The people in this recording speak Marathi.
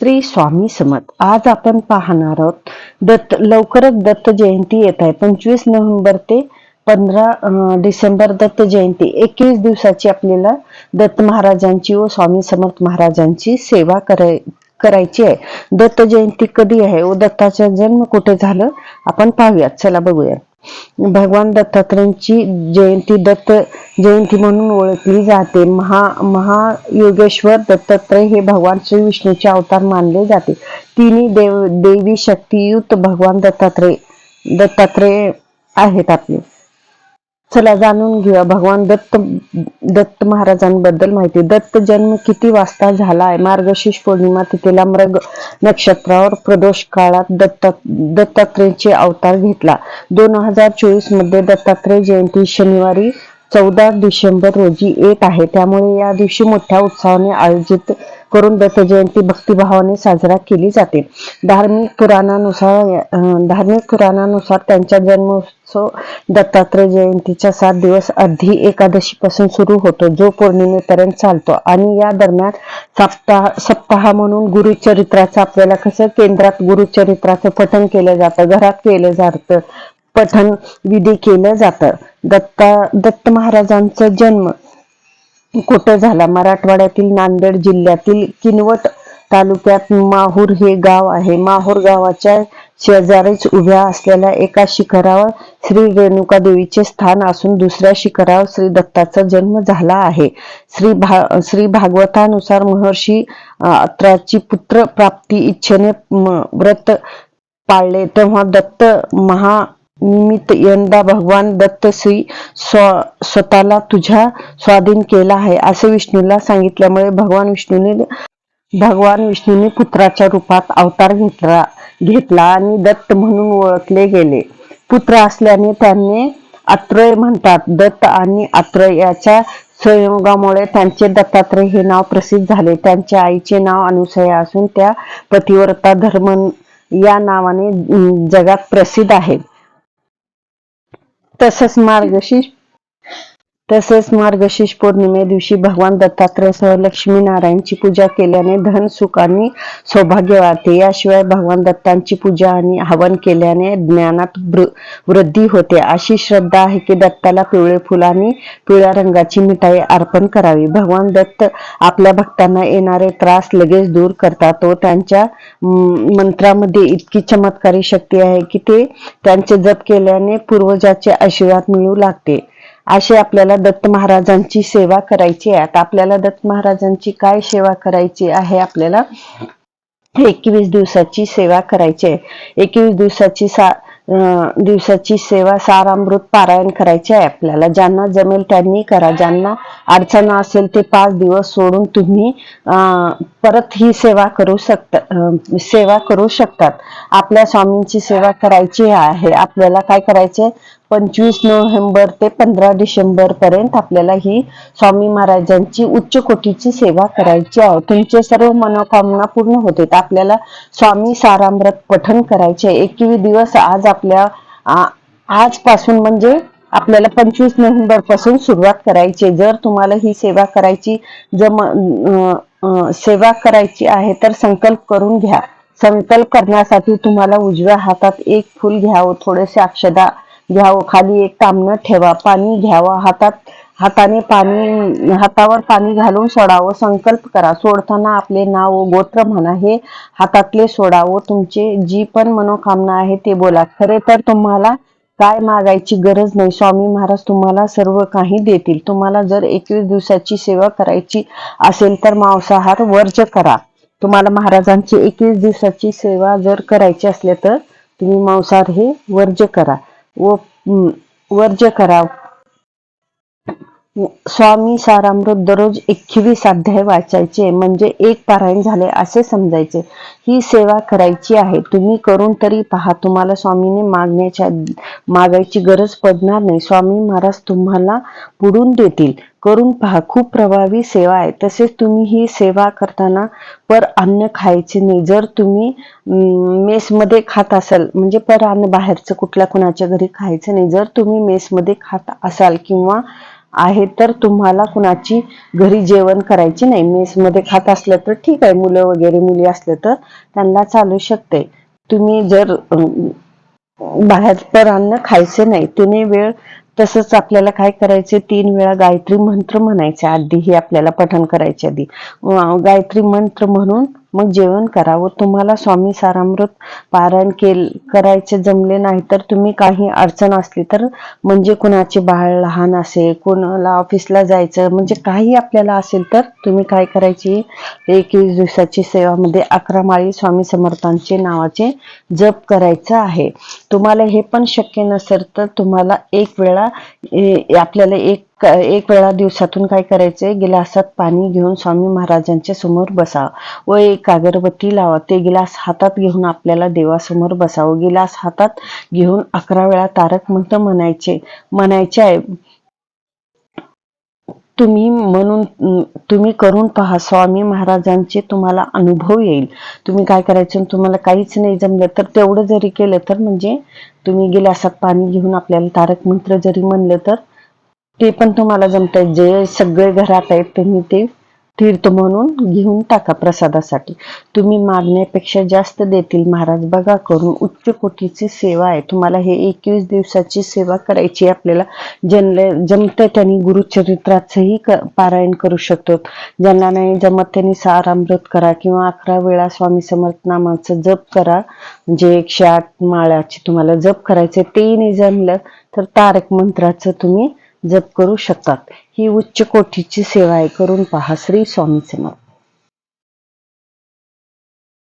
श्री स्वामी समत आज आपण पाहणार आहोत दत्त लवकरच दत्त जयंती येत आहे. पंचवीस नोव्हेंबर ते पंधरा डिसेंबर दत्त जयंती. एकवीस दिवसाची आपल्याला दत्त महाराजांची व स्वामी समर्थ महाराजांची सेवा कराय करायची आहे. दत्त जयंती कधी आहे? व दत्ताचा जन्म कुठे झालं? आपण पाहूयात. चला बघूया भगवान दत्तात्रयांची जयंती दत्त जयंती म्हणून ओळखली जाते. महा महायोगेश्वर दत्तात्रय हे भगवान श्री विष्णूचे अवतार मानले जाते. तिन्ही देव देवी शक्तियुत भगवान दत्तात्रय दत्तात्रय आहेत आपले. चला जाणून घेऊया. भगवान दत्त दत्त महाराजांबद्दल माहिती. दत्त जन्म किती वाजता झाला आहे? मार्गशीर्ष पौर्णिमा तिथेला मृग नक्षत्रावर प्रदोष काळात दत्त दत्तात्रेयचे अवतार घेतला. दोन हजार चोवीसमध्ये दत्तात्रेय जयंती शनिवारी चौदा डिसेंबर रोजी येत आहे. त्यामुळे या दिवशी मोठ्या उत्साहाने आयोजित करून दत्त जयंती भक्तिभावाने साजरा केली जाते. धार्मिक पुराणानुसार धार्मिक पुराणानुसार त्यांचा जन्मोत्सव दत्तात्रय जयंतीच्या सात दिवस अर्धी एकादशी पासून सुरू होतो जो पौर्णिमेपर्यंत चालतो. आणि या दरम्यान सप्ताह सप्ताह म्हणून गुरुचरित्राचं आपल्याला कसं केंद्रात गुरुचरित्राचं पठण केलं जातं घरात केलं जातं पठण विधी केलं जातं. दत्ता दत्त महाराजांचा जन्म कुठं झाला? मराठवाड्यातील नांदेड जिल्ह्यातील किनवट तालुक्यात माहूर हे गाव आहे. माहूर गावाच्या शेजारीच उभ्या असलेल्या एका शिखरावर श्री रेणुका देवीचे स्थान असून दुसऱ्या शिखरावर श्री दत्ताचा जन्म झाला आहे. श्री भा श्री भागवतानुसार महर्षी अत्राची पुत्र प्राप्ती इच्छेने व्रत पाळले. तेव्हा दत्त महा निमित्त यंदा भगवान दत्त श्री स्व स्वतःला तुझ्या स्वाधीन केला आहे असे विष्णूला सांगितल्यामुळे भगवान विष्णूने भगवान विष्णूने पुत्राच्या रूपात अवतार घेतला घेतला आणि दत्त म्हणून ओळखले गेले. पुत्र असल्याने त्यांनी अत्रय म्हणतात. दत्त आणि अत्रय याच्या संयोगामुळे त्यांचे दत्तात्रय हे नाव प्रसिद्ध झाले. त्यांच्या आईचे नाव अनुसया असून त्या पतिव्रता धर्म या नावाने जगात प्रसिद्ध आहेत तसंच मार्गशीर्ष तसेच मार्गशीर्ष पौर्णिमे दिवशी भगवान दत्तात्रयसह लक्ष्मीनारायणची पूजा केल्याने धन सुख आणि सौभाग्य वाढते. याशिवाय भगवान दत्तांची पूजा आणि हवन केल्याने ज्ञानात वृ- वृद्धी होते. अशी श्रद्धा आहे की दत्ताला पिवळे फुल आणि पिवळ्या रंगाची मिठाई अर्पण करावी. भगवान दत्त आपल्या भक्तांना येणारे त्रास लगेच दूर करतात व त्यांच्या मंत्रामध्ये इतकी चमत्कारी शक्ती आहे की ते त्यांचे जप केल्याने पूर्वजाचे आशीर्वाद मिळू लागते. असे आपल्याला दत्त महाराजांची सेवा करायची आहे. आता आपल्याला दत्त महाराजांची काय सेवा करायची आहे? आपल्याला एकवीस दिवसाची सेवा करायची आहे. एकवीस दिवसाची सा दिवसाची सेवा सारामृत पारायण करायचे आहे आपल्याला. ज्यांना जमेल त्यांनी करा. ज्यांना अडचण असेल ते पाच दिवस सोडून तुम्ही अं, परत ही सेवा करू शकता अं, सेवा करू शकतात. आपल्या स्वामींची सेवा करायची आहे. आपल्याला काय करायचे पंचवीस नोव्हेंबर ते पंधरा डिसेंबर पर्यंत आपल्याला ही स्वामी महाराजांची उच्च कोटीची सेवा करायची आहे. तुमचे सर्व मनोकामना पूर्ण होते. आपल्याला स्वामी सारामृत पठण करायचे एकवीस दिवस आज आपल्या आजपासून म्हणजे आपल्याला पंचवीस नोव्हेंबरपासून सुरुवात करायची जर तुम्हाला ही सेवा करायची जम सेवा करायची आहे तर संकल्प करून घ्या. संकल्प करण्यासाठी तुम्हाला उजव्या हातात एक फुल घ्यावं. थोडेसे अक्षदा घ्यावं. खाली एक तांबणं ठेवा. पाणी घ्यावं. हातात हाताने पाणी हातावर पाणी घालून सोडावं. संकल्प करा. सोडताना आपले नाव व गोत्र म्हणा. हे हातातले सोडावं. तुमचे जी पण मनोकामना आहे ते बोला. खरे तर तुम्हाला काय मागायची गरज नाही. स्वामी महाराज तुम्हाला सर्व काही देतील. तुम्हाला जर एकवीस दिवसाची सेवा करायची असेल तर मांसाहार वर्ज करा. तुम्हाला महाराजांची एकवीस दिवसाची सेवा जर करायची असले तर तुम्ही मांसाहार हे वर्ज करा. व वर्ज करा स्वामी सारामृत दररोज एकवीस अध्याय वाचायचे म्हणजे एक पारायण झाले असे समजायचे. ही सेवा करायची आहे. तुम्ही करून तरी पहा. तुम्हाला स्वामीने मागण्याच्या मागायची गरज पडणार नाही. स्वामी महाराज तुम्हाला पुढून देतील. करून पहा. खूप प्रभावी सेवा आहे. तसेच तुम्ही ही सेवा करताना पर अन्न खायचे नाही. जर तुम्ही मेसमध्ये खात असाल म्हणजे पर अन्न बाहेरचं कुठल्या कुणाच्या घरी खायचं नाही. जर तुम्ही मेसमध्ये खात असाल किंवा आहे तर तुम्हाला कुणाची घरी जेवण करायची नाही. मेसमध्ये खात असलं तर ठीक आहे मुलं वगैरे मुली असलं तर त्यांना चालू शकते. तुम्ही जर अं, बाहेरचं अन्न खायचे नाही तिन्ही वेळ तसंच आपल्याला काय करायचे तीन वेळा गायत्री मंत्र म्हणायचे. आधी हे आपल्याला पठण करायचे आधी. गायत्री मंत्र म्हणून मग जेवण करावं. तुम्हाला स्वामी सारामृत पारायण केल करायचे जमले नाही तर तुम्ही काही अडचण असली तर म्हणजे कुणाचे बाळ लहान असेल कोणाला ऑफिसला जायचं म्हणजे काही आपल्याला असेल तर तुम्ही काय करायची? एकवीस दिवसाची सेवामध्ये अकरा माळी स्वामी समर्थांचे नावाचे जप करायचं आहे. तुम्हाला हे पण शक्य नसेल तर तुम्हाला एक वेळा आपल्याला एक एक वेळा दिवसातून काय करायचंय? गिलासात पाणी घेऊन स्वामी महाराजांच्या समोर बसावं. व एक अगरबत्ती लावा ते गिलास हातात घेऊन आपल्याला देवासमोर बसावं. गिलास हातात घेऊन अकरा वेळा तारक मंत्र म्हणायचे. म्हणायचे आहे तुम्ही म्हणून तुम्ही करून पहा स्वामी महाराजांचे तुम्हाला अनुभव येईल. तुम्ही काय करायचं तुम्हाला काहीच नाही जमलं तर तेवढं जरी केलं तर म्हणजे तुम्ही गिलासात पाणी घेऊन आपल्याला तारक मंत्र जरी म्हणलं तर ते पण तुम्हाला जमतंय. जे सगळे घरात आहेत तुम्ही ते तीर्थ म्हणून घेऊन टाका प्रसादासाठी. तुम्ही मागण्यापेक्षा जास्त देतील महाराज. बघा करून उच्च कोटीची सेवा आहे. तुम्हाला हे एकवीस दिवसाची सेवा करायची आपल्याला जनले जमते त्यांनी गुरुचरित्राचंही क- पारायण करू शकतो. ज्यांना नाही जमत त्यांनी सारामृत करा किंवा अकरा वेळा स्वामी समर्थ नामाचं जप करा. म्हणजे एकशे आठ माळ्याची तुम्हाला जप करायचे तेही नाही जमलं तर तारक मंत्राचं तुम्ही जप करू शकतात. ही उच्च कोटीची सेवा आहे. करून पहा. श्री स्वामी समर्थ.